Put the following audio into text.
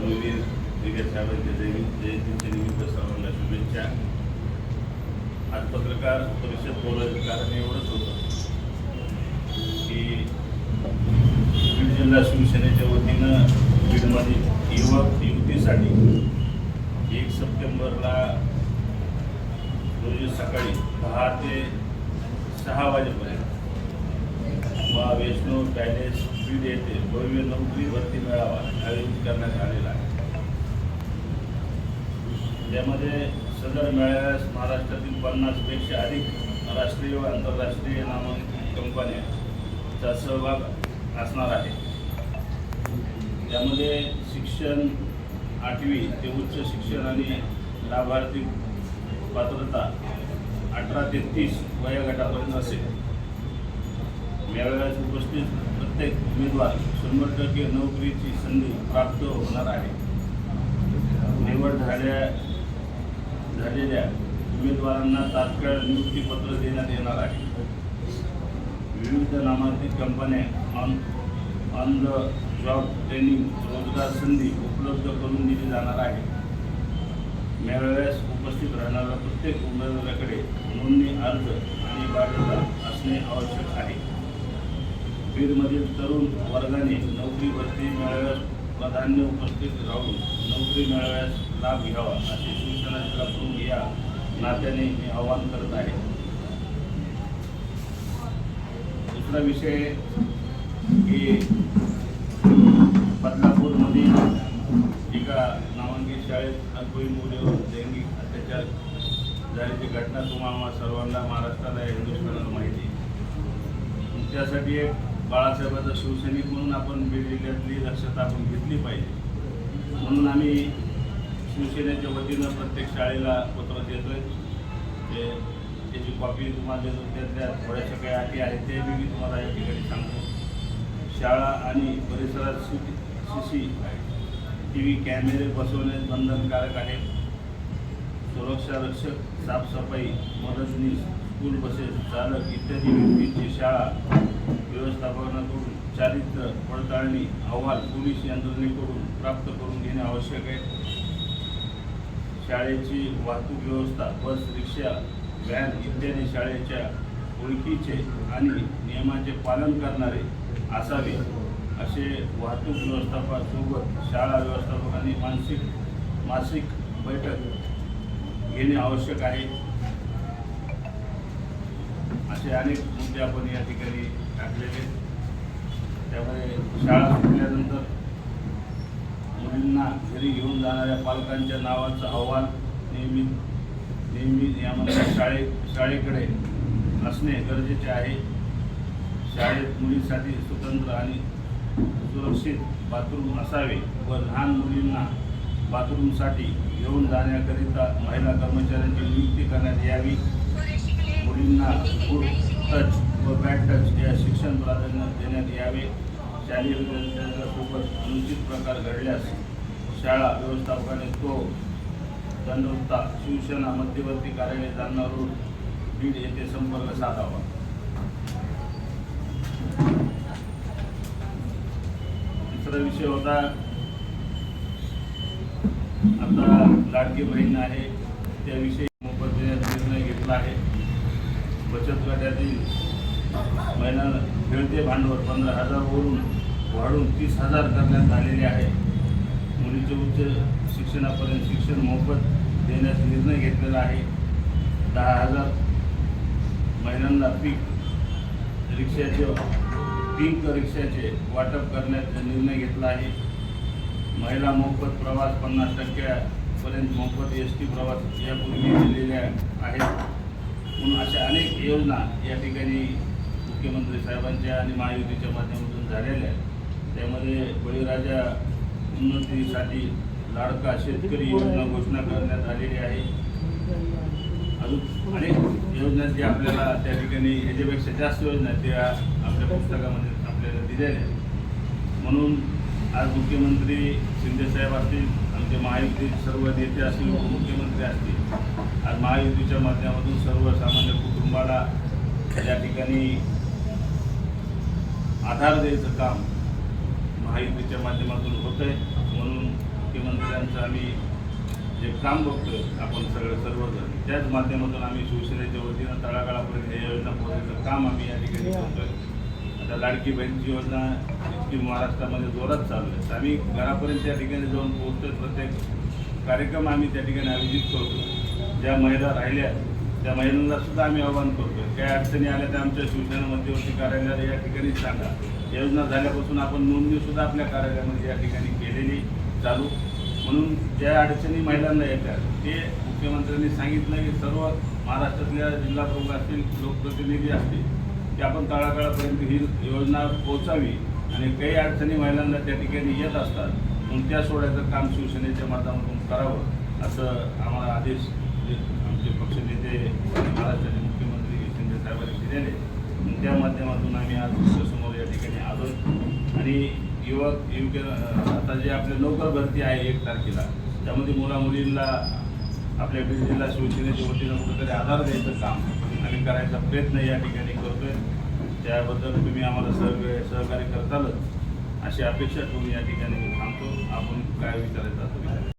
Dharmaveer brigade साहेबांच्या जयंती जयंतीच्या निमित्त सर्वांना शुभेच्छा आज पत्रकार परिषद बोलायचं कारण एवढंच होतं की बीड जिल्हा शिवसेनेच्या वतीनं बीडमध्ये युवक युवतीसाठी एक सप्टेंबरला रोजी सकाळी दहा ते सहा वाजेपर्यंत वा वैष्णव पॅलेस बीड येथे भव्य नोकरी भरती मेळावा आयोजित करण्यात आलेला आहे. यामध्ये सदर मेळाव्यास महाराष्ट्रातील पन्नासपेक्षा अधिक राष्ट्रीय व आंतरराष्ट्रीय नामांकित कंपन्यांचा सहभाग असणार आहे त्यामध्ये शिक्षण आठवी ते उच्च शिक्षण आणि लाभार्थी पात्रता अठरा ते तीस वयोगटापर्यंत असेल. मेळाव्यास उपस्थित प्रत्येक उमेदवार शंभर टक्के नोकरीची संधी प्राप्त होणार आहे. निवड झाल्या झालेल्या उमेदवारांना तात्काळ नियुक्तीपत्र देण्यात येणार आहे. विविध नामांकित कंपन्या on on the job training रोजगार संधी उपलब्ध करून दिली जाणार आहे. मेळाव्यास उपस्थित राहणाऱ्या प्रत्येक उमेदवाराकडे नोंदणी अर्ज आणि बायोडाटा असणे आवश्यक आहे. बीडमधील तरुण वर्गाने नोकरी भरती मेळाव्यास प्राधान्य उपस्थित राहून नोकरी मेळाव्यास लाभ घ्यावा असे शिक्षणाच्या करून या नात्याने मी आवाहन करत आहे. दुसरा विषय की बदलापूरमधील एका नामांकित शाळेत अल्पवयी मुलीवर लैंगिक अत्याचार झाल्याची घटना तुम्हाला सर्वांना महाराष्ट्राला हिंदुस्थानाला माहिती त्यासाठी एक बाळासाहेबाचा शिवसैनिक म्हणून आपण बीड जिल्ह्यातली दक्षता आपण घेतली पाहिजे. म्हणून आम्ही शिवसेनेच्या वतीनं प्रत्येक शाळेला पत्र देतोय. ते त्याची कॉपी तुम्हाला देतो. त्यातल्या थोड्याशा काही अटी आहेत ते मी तुम्हाला या ठिकाणी सांगतो. शाळा आणि परिसरात सी सी टी व्ही कॅमेरे बसवणे बंधनकारक आहे. सुरक्षा रक्षक साफसफाई मदतनीस स्कूल बसेस चालक इत्यादी व्यक्तींची शाळा व्यवस्थापनाकडून चारित्र्य पडताळणी अहवाल पोलीस यंत्रणेकडून प्राप्त करून घेणे आवश्यक आहे. शाळेची वाहतूक व्यवस्था बस रिक्षा व्हॅन इत्यादी शाळेच्या ओळखीचे आणि नियमाचे पालन करणारे असावे असे वाहतूक व्यवस्थापनासोबत शाळा व्यवस्थापकांनी मानसिक मासिक बैठक घेणे आवश्यक आहे. असे अनेक मुद्दे आपण या ठिकाणी टाकलेले त्यामुळे शाळा सुटल्यानंतर मुलींना घरी घेऊन जाणाऱ्या पालकांच्या नावाचा अहवाल नेहमी नेहमी यामध्ये शाळे शाळेकडे असणे गरजेचे आहे. शाळेत मुलींसाठी स्वतंत्र आणि सुरक्षित बाथरूम असावे व लहान मुलींना बाथरूमसाठी घेऊन जाण्याकरिता महिला कर्मचाऱ्यांची नियुक्ती करण्यात यावी. मुलींना टच व बॅड या शिक्षण प्राधान्य देण्यात यावे. शालेय विद्यार्थ्यांच्यासोबत अनुचित प्रकार घडल्यास शाळा व्यवस्थापकाने तो दंडवता शिवसेना मध्यवर्ती कार्यालय जालना रोड बीड येथे संपर्क साधावा. तिसरा विषय होता आता लाडकी बहीण आहे. त्याविषयी मोफत देण्याचा निर्णय घेतला आहे. बचत गटातील महिलांना खेळते भांडवल पंधरा हजारवरून वाढून तीस हजार करण्यात आलेले आहे. मुलीचे उच्च शिक्षणापर्यंत शिक्षण मोफत देण्याचा निर्णय घेतलेला आहे. दहा हजार महिलांना पीक रिक्षाचे पीक रिक्षाचे वाटप करण्याचा निर्णय घेतला आहे. महिला मोफत प्रवास पन्नास टक्क्यापर्यंत मोफत एस टी प्रवास यापूर्वी दिलेल्या आहेत. म्हणून अशा अनेक योजना या ठिकाणी मुख्यमंत्री साहेबांच्या आणि महायुतीच्या माध्यमातून झालेल्या आहेत. त्यामध्ये बळीराजा उन्नतीसाठी लाडका शेतकरी योजना घोषणा करण्यात आलेली आहे. अजून अनेक योजना जी आपल्याला त्या ठिकाणी ह्याच्यापेक्षा जास्त योजना त्या आपल्या पुस्तकामध्ये आपल्याला दिलेल्या आहेत. म्हणून आज मुख्यमंत्री शिंदेसाहेब असतील आमचे महायुती सर्व नेते असतील उपमुख्यमंत्री असतील आज महायुतीच्या माध्यमातून सर्वसामान्य कुटुंबाला या ठिकाणी आधार द्यायचं काम महायुतीच्या माध्यमातून होत आहे म्हणून मुख्यमंत्र्यांचं आम्ही जे काम बघतोय आपण सगळं सर्वजण त्याच माध्यमातून आम्ही शिवसेनेच्या वतीनं तळागाळापर्यंत हे योजना पोहोचण्याचं काम आम्ही या ठिकाणी करतोय. आता लाडकी बहीणची योजना इतकी महाराष्ट्रामध्ये जोरात चालू आहे. तर आम्ही घरापर्यंत त्या ठिकाणी जाऊन पोहोचतोय. प्रत्येक कार्यक्रम आम्ही त्या ठिकाणी आयोजित करतो. ज्या महिला राहिल्या त्या महिलांना सुद्धा आम्ही आवाहन करतोय. काही अडचणी आल्या त्या आमच्या शिवसेना मध्यवर्ती कार्यालयाला या ठिकाणी सांगा. योजना झाल्यापासून आपण नोंदणी सुद्धा आपल्या कार्यालयामध्ये या ठिकाणी केलेली चालू. म्हणून ज्या अडचणी महिलांना येतात ते मुख्यमंत्र्यांनी सांगितलं की सर्व महाराष्ट्रातल्या जिल्हा प्रमुख असतील लोकप्रतिनिधी असतील की आपण तळागाळापर्यंत ही योजना पोहोचावी आणि काही अडचणी महिलांना त्या ठिकाणी येत असतात म्हणून त्या सोडायचं काम शिवसेनेच्या माध्यमातून करावं असं आम्हाला आदेश आमचे पक्षनेते महाराष्ट्राचे मुख्यमंत्री शिंदे साहेबांनी दिलेले त्या माध्यमातून आम्ही आज समोर या ठिकाणी आलो आणि युवक युवक आता जे आपले नोकर भरती आहे एक तारखेला त्यामध्ये मुलामुलींना आपल्या बीड जिल्हा शिवसेनेच्या वतीनं कुठेतरी आधार द्यायचं काम आम्ही करायचा प्रयत्न या ठिकाणी करतोय. त्याबद्दल तुम्ही आम्हाला सहकार्य सहकार्य करतालच अशी अपेक्षा ठेवून या ठिकाणी मी थांबतो. आपण काय विचारायचं तुम्ही